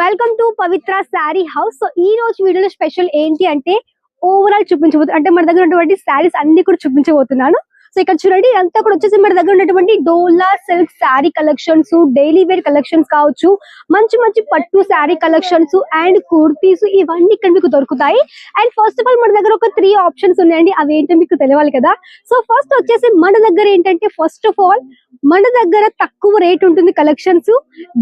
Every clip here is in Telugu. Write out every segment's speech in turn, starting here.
Welcome to Pavitra sari house so ఈ రోజు వీడియోలో స్పెషల్ ఏంటి అంటే ఓవరాల్ చూపించబోతు అంటే మన దగ్గర ఉన్నటువంటి శారీస్ అన్ని కూడా చూపించబోతున్నాను. సో ఇక్కడ చూడండి అంతా కూడా వచ్చేసి మన దగ్గర ఉన్నటువంటి Dola silk sari collections daily wear collections కావచ్చు. మంచి మంచి పట్టు శారీ కలెక్షన్స్ అండ్ కుర్తీస్ ఇవన్నీ ఇక్కడ మీకు దొరుకుతాయి. అండ్ ఫస్ట్ ఆఫ్ ఆల్ మన దగ్గర ఒక త్రీ ఆప్షన్స్ ఉన్నాయండి. అవి ఏంటో మీకు తెలియాలి కదా. సో ఫస్ట్ వచ్చేసి మన దగ్గర ఏంటంటే ఫస్ట్ ఆఫ్ ఆల్ మన దగ్గర తక్కువ రేట్ ఉంటుంది కలెక్షన్స్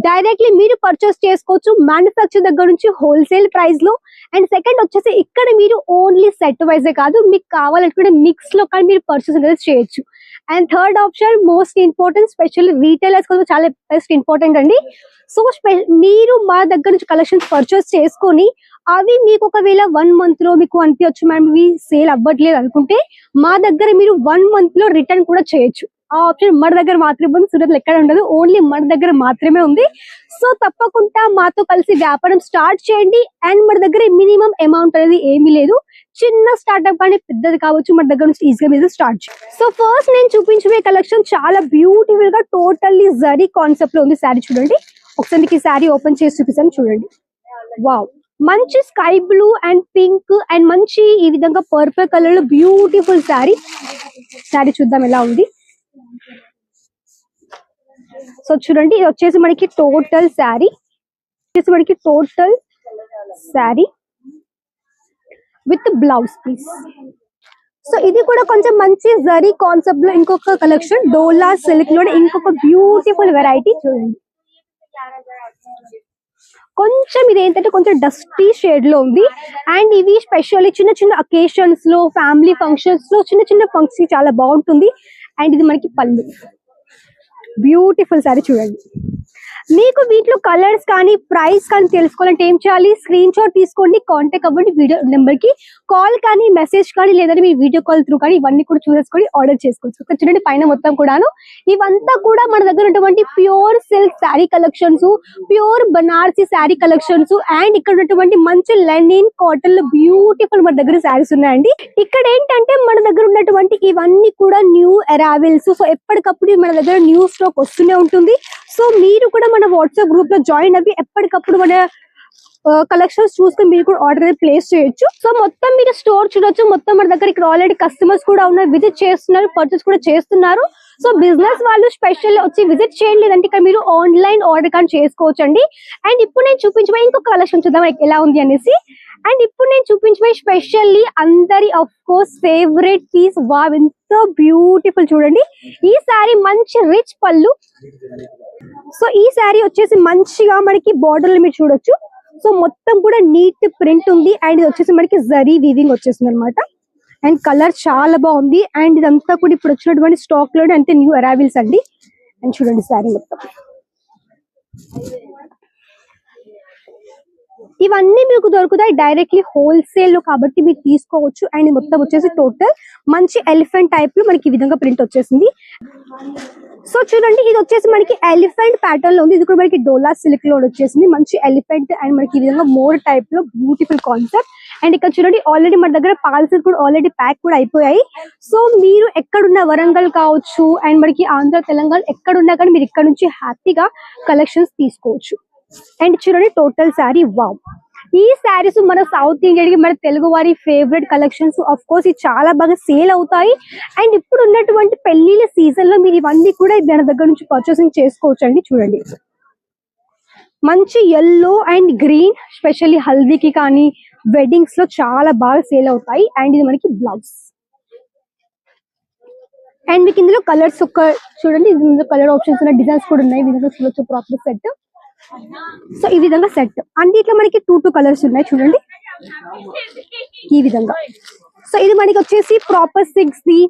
డైరెక్ట్లీ మీరు పర్చేస్ చేసుకోవచ్చు మ్యానుఫ్యాక్చర్ దగ్గర నుంచి హోల్సేల్ ప్రైస్లో. అండ్ సెకండ్ వచ్చేసి ఇక్కడ మీరు ఓన్లీ సెట్ వైజే కాదు మీకు కావాలనుకుంటే మిక్స్లో కానీ మీరు పర్చేస్ అనేది చేయొచ్చు. And third option most important special retailers కోసం చాలా బెస్ట్ ఇంపార్టెంట్ అండి. సో మీరు మా దగ్గర నుంచి కలెక్షన్స్ పర్చేస్ చేసుకొని అవి మీకు ఒకవేళ వన్ మంత్లో మీకు అనిపించచ్చు మ్యామ్ ఇవి సేల్ అవ్వట్లేదు అనుకుంటే మా దగ్గర మీరు వన్ మంత్లో రిటర్న్ కూడా చేయొచ్చు. ఆ ఆప్షన్ మన దగ్గర మాత్రమే ఉంది. సూరత్ ఎక్కడ ఉండదు. ఓన్లీ మన దగ్గర మాత్రమే ఉంది. సో తప్పకుండా మాతో కలిసి వ్యాపారం స్టార్ట్ చేయండి. అండ్ మన దగ్గర మినిమం అమౌంట్ అనేది ఏమీ లేదు. చిన్న స్టార్ట్అప్ కానీ పెద్దది కావచ్చు మన దగ్గర నుంచి ఈజీగా మీరు స్టార్ట్ సో ఫస్ట్ నేను చూపించే కలెక్షన్ చాలా బ్యూటిఫుల్గా టోటల్లీ జరీ కాన్సెప్ట్లో ఉంది శారీ చూడండి. ఒకసారి మీకు ఈ శారీ ఓపెన్ చేసి చూపిస్తాను చూడండి. వావ్ మంచి sky blue and pink and మంచి ఈ విధంగా పర్పుల్ కలర్లో బ్యూటిఫుల్ శారీ. శారీ చూద్దాం ఎలా ఉంది. సో చూడండి ఇది వచ్చేసి మనకి టోటల్ శారీ వచ్చేసి మనకి total sari with blouse piece so ఇది కూడా కొంచెం మంచి జరీ కాన్సెప్ట్లో ఇంకొక కలెక్షన్ డోలా సిల్క్లో ఇంకొక బ్యూటిఫుల్ వెరైటీ చూడండి. కొంచెం ఇది ఏంటంటే కొంచెం డస్టీ షేడ్లో ఉంది. అండ్ ఇవి స్పెషల్లీ చిన్న చిన్న అకేషన్స్లో ఫ్యామిలీ ఫంక్షన్స్లో చిన్న చిన్న ఫంక్షన్ చాలా బాగుంటుంది. అండ్ ఇది మనకి పళ్ళు. బ్యూటిఫుల్ సారీ చూడండి. మీకు వీటిలో కలర్స్ కానీ ప్రైస్ కానీ తెలుసుకోవాలంటే ఏం చేయాలి? స్క్రీన్ షాట్ తీసుకోండి కాంటాక్ట్ అవ్వండి వీడియో నెంబర్కి. కాల్ కానీ మెసేజ్ కానీ లేదంటే మీ వీడియో కాల్ త్రూ కానీ ఇవన్నీ కూడా చూసేసుకొని ఆర్డర్ చేసుకోవచ్చు చూడండి పైన మొత్తం కూడాను. ఇవంతా కూడా మన దగ్గర ఉన్నటువంటి pure silk sari collections pure Banarasi sari collections and ఇక్కడ ఉన్నటువంటి మంచి లెనిన్ కాటన్లో బ్యూటిఫుల్ మన దగ్గర శారీస్ ఉన్నాయండి. ఇక్కడ ఏంటంటే మన దగ్గర ఉన్నటువంటి ఇవన్నీ కూడా న్యూ అరావెల్స్ సో ఎప్పటికప్పుడు మన దగ్గర న్యూ స్టాక్ వస్తూనే ఉంటుంది. సో మీరు కూడా మన వాట్సాప్ గ్రూప్లో జాయిన్ అవ్వి ఎప్పటికప్పుడు మన కలెక్షన్స్ చూసుకుని మీరు కూడా ఆర్డర్ ప్లేస్ చేయొచ్చు. సో మొత్తం మీరు స్టోర్ చూడొచ్చు. మొత్తం మన దగ్గర ఇక్కడ ఆల్రెడీ కస్టమర్స్ కూడా ఉన్నారు విజిట్ చేస్తున్నారు పర్చేస్ కూడా చేస్తున్నారు. సో బిజినెస్ వాళ్ళు స్పెషల్ వచ్చి విజిట్ చేయండి లేదంటే ఇక్కడ మీరు ఆన్లైన్ ఆర్డర్ కానీ చేసుకోవచ్చు అండి అండ్ ఇప్పుడు నేను చూపించబోయే ఇంకొక కలెక్షన్ చూద్దాం ఎలా ఉంది అనేసి. అండ్ ఇప్పుడు నేను చూపించబోయే స్పెషల్లీ అందరి అఫ్ కోర్స్ ఫేవరెట్ పీస్ వా ఎంత బ్యూటిఫుల్ చూడండి. ఈ సారీ మంచి రిచ్ పళ్ళు. సో ఈ శారీ వచ్చేసి మంచిగా మనకి బార్డర్లు మీరు చూడొచ్చు. సో మొత్తం కూడా నీట్ ప్రింట్ ఉంది అండ్ ఇది వచ్చేసి మనకి జరీ వీవింగ్ వచ్చేసింది అనమాట అండ్ కలర్ చాలా బాగుంది. అండ్ ఇదంతా కూడా ఇప్పుడు వచ్చినటువంటి స్టాక్లో అంతే న్యూ అరైవల్స్ అండి. అండ్ చూడండి శారీ మొత్తం. ఇవన్నీ మీకు దొరుకుతాయి డైరెక్ట్లీ హోల్సేల్లో కాబట్టి మీరు తీసుకోవచ్చు. అండ్ మొత్తం వచ్చేసి టోటల్ మంచి ఎలిఫెంట్ టైప్లో మనకి ఈ విధంగా ప్రింట్ వచ్చేసింది. సో చూడండి ఇది వచ్చేసి మనకి ఎలిఫెంట్ ప్యాటర్న్లో ఉంది. ఇది కూడా మనకి డోలా సిల్క్లో వచ్చేసింది. మంచి ఎలిఫెంట్ అండ్ మనకి ఈ విధంగా మోర్ టైప్లో బ్యూటిఫుల్ కాన్సెప్ట్ అండ్ ఇక్కడ చూడండి ఆల్రెడీ మన దగ్గర పాలసీలు కూడా ఆల్రెడీ ప్యాక్ కూడా అయిపోయాయి. సో మీరు ఎక్కడున్న వరంగల్ కావచ్చు అండ్ మనకి ఆంధ్ర తెలంగాణ ఎక్కడున్నా కానీ మీరు ఇక్కడ నుంచి హ్యాపీగా కలెక్షన్స్ తీసుకోవచ్చు. అండ్ చూడండి టోటల్ శారీ వావ్. ఈ శారీస్ మన సౌత్ ఇండియన్కి మన తెలుగు వారి ఫేవరెట్ కలెక్షన్స్. ఆఫ్ కోర్స్ ఇవి చాలా బాగా సేల్ అవుతాయి. అండ్ ఇప్పుడు ఉన్నటువంటి పెళ్ళిళ్ళ సీజన్లో మీరు ఇవన్నీ కూడా దాని దగ్గర నుంచి పర్చేసింగ్ చేసుకోవచ్చు అండి చూడండి. మంచి ఎల్లో అండ్ గ్రీన్ స్పెషల్లీ హల్దీకి కానీ వెడ్డింగ్స్లో చాలా బాగా సేల్ అవుతాయి. అండ్ ఇది మనకి బ్లౌజ్ అండ్ మీకు ఇందులో కలర్స్ ఒక చూడండి ఇందులో కలర్ ఆప్షన్స్ ఉన్న డిజైన్స్ కూడా ఉన్నాయి. ఈ చూడొచ్చు ప్రాపర్ సెట్ సో ఈ విధంగా సెట్ అన్నిట్లో మనకి టూ టూ కలర్స్ ఉన్నాయి చూడండి. ఈ విధంగా. సో ఇది మనకి వచ్చేసి proper six the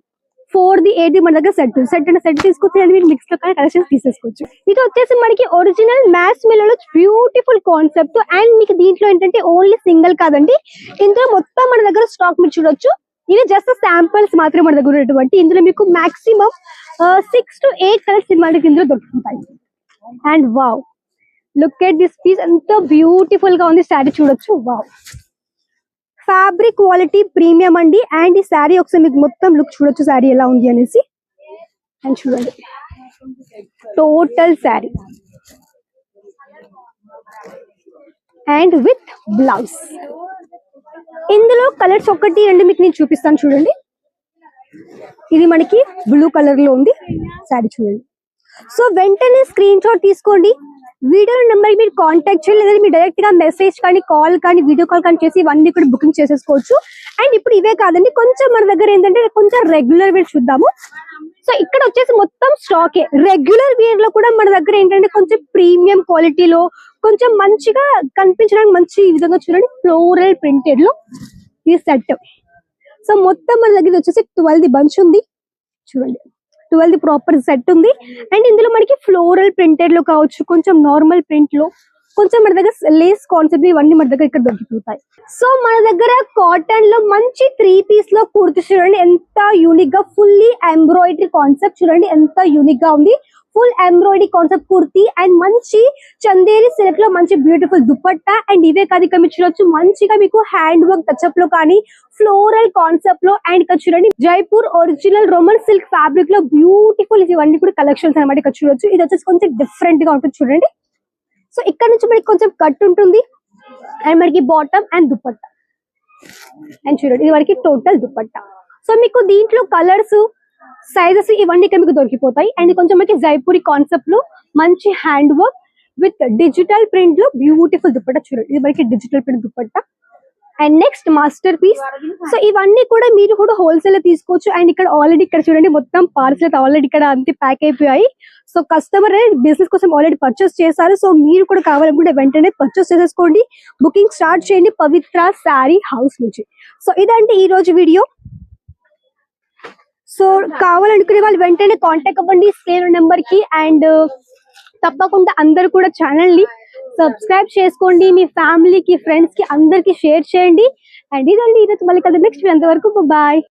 four the eight the మన దగ్గర సెట్ సెట్ అంటే సెట్ తీసుకొచ్చి మీరు మిక్స్లో కానీ కలెక్షన్స్ తీసేసుకోవచ్చు. ఇది వచ్చేసి మనకి ఒరిజినల్ మ్యాథ్స్ మిల్లో బ్యూటిఫుల్ కాన్సెప్ట్ అండ్ మీకు దీంట్లో ఏంటంటే ఓన్లీ సింగిల్ కాదండి. ఇందులో మొత్తం మన దగ్గర స్టాక్ మీరు చూడొచ్చు. ఇవి జస్ట్ శాంపిల్స్ మాత్రమే మన దగ్గర ఉన్నటువంటి. ఇందులో మీకు maximum six to eight colours మనకి ఇందులో దొరుకుతాయి and wow look at this piece ఎంత బ్యూటిఫుల్గా ఉంది శారీ చూడొచ్చు. వావ్ ఫ్యాబ్రిక్ క్వాలిటీ ప్రీమియం అండి. అండ్ ఈ శారీ ఒకసారి మీకు మొత్తం లుక్ చూడొచ్చు శారీ ఎలా ఉంది అనేసి. అండ్ చూడండి. Total sari. And with blouse ఇందులో కలర్స్ ఒకటి రెండు మీకు నేను చూపిస్తాను చూడండి. ఇది మనకి బ్లూ కలర్లో ఉంది. శారీ చూడండి. సో వెంటనే స్క్రీన్ షాట్ తీసుకోండి. వీడియో నెంబర్ మీరు కాంటాక్ట్ చేయాలి లేదా మీరు డైరెక్ట్గా మెసేజ్ కానీ కాల్ కానీ వీడియో కాల్ కానీ చేసి ఇవన్నీ కూడా బుకింగ్ చేసేసుకోవచ్చు. అండ్ ఇప్పుడు ఇవే కాదండి కొంచెం మన దగ్గర ఏంటంటే కొంచెం రెగ్యులర్ వేర్ చూద్దాము. సో ఇక్కడ వచ్చేసి మొత్తం స్టాకే రెగ్యులర్ వేర్లో కూడా మన దగ్గర ఏంటంటే కొంచెం ప్రీమియం క్వాలిటీలో కొంచెం మంచిగా కనిపించడానికి మంచి విధంగా చూడండి ఫ్లోరల్ ప్రింటెడ్లో ఈ సెట్ సో మొత్తం మన దగ్గర వచ్చేసి ట్వెల్వ్ ది బంచ్ ఉంది. చూడండి. ట్వెల్వ్ ప్రాపర్ సెట్ ఉంది. అండ్ ఇందులో మనకి ఫ్లోరల్ ప్రింటెడ్లో కావచ్చు కొంచెం నార్మల్ ప్రింట్లో కొంచెం మన దగ్గర లేస్ కాన్సెప్ట్ ఇవన్నీ మన దగ్గర ఇక్కడ దొరికిపోతాయి. సో మన దగ్గర కాటన్లో మంచి త్రీ పీస్లో కుర్తి చూడండి ఎంత యూనిక్గా ఫుల్లీ ఎంబ్రాయిడరీ కాన్సెప్ట్ చూడండి ఎంత యూనిక్గా ఉంది. Full embroidery concept kurti and మంచి చందేరి సిల్క్లో మంచి బ్యూటిఫుల్ దుపట్టా అండ్ ఇవే కాదు ఇక్కడ మీరు చూడొచ్చు మంచిగా మీకు హ్యాండ్ వర్క్ టచ్అప్లో కానీ ఫ్లోరల్ కాన్సెప్ట్లో అండ్ ఇక్కడ చూడండి జైపూర్ ఒరిజినల్ రోమన్ సిల్క్ ఫ్యాబ్రిక్లో బ్యూటిఫుల్ ఇవన్నీ కూడా కలెక్షన్స్ అనమాట ఇక్కడ చూడొచ్చు ఇది వచ్చేసి కొంచెం డిఫరెంట్గా ఉంటుంది చూడండి. సో ఇక్కడ నుంచి మనకి కొంచెం కట్ ఉంటుంది అండ్ మనకి బాటమ్ అండ్ దుపట్టా అండ్ చూడండి ఇది మనకి టోటల్ దుపట్టా సో మీకు దీంట్లో కలర్స్ సైజెస్ ఇవన్నీ ఇక్కడ మీకు దొరికిపోతాయి. అండ్ కొంచెం మనకి జైపూరి కాన్సెప్ట్లో మంచి హ్యాండ్ వర్క్ విత్ డిజిటల్ ప్రింట్లో బ్యూటిఫుల్ దుప్పట్ట చూడండి. ఇది మనకి digital print dupatta and next masterpiece so ఇవన్నీ కూడా మీరు కూడా హోల్సేల్లో తీసుకోవచ్చు. అండ్ ఇక్కడ ఆల్రెడీ ఇక్కడ చూడండి మొత్తం పార్సల్ ఆల్రెడీ ఇక్కడ అంతే ప్యాక్ అయిపోయాయి. సో కస్టమర్ బిజినెస్ కోసం ఆల్రెడీ పర్చేస్ చేశారు. సో మీరు కూడా కావాలనుకుంటే వెంటనే పర్చేస్ చేసేసుకోండి. బుకింగ్ స్టార్ట్ చేయండి. పవిత్ర శారీ హౌస్ నుంచి. సో ఇదంటే ఈ రోజు వీడియో సో కావాలనుకునే వాళ్ళు వెంటనే కాంటాక్ట్ అవ్వండి స్క్రీన్ నెంబర్కి అండ్ uh, తప్పకుండా అందరు కూడా ఛానల్ని సబ్స్క్రైబ్ చేసుకోండి. మీ ఫ్యామిలీకి ఫ్రెండ్స్కి అందరికి షేర్ చేయండి. అండ్ ఇదండి ఈరోజు మళ్ళీ కదా నెక్స్ట్ అంతవరకు బాయ్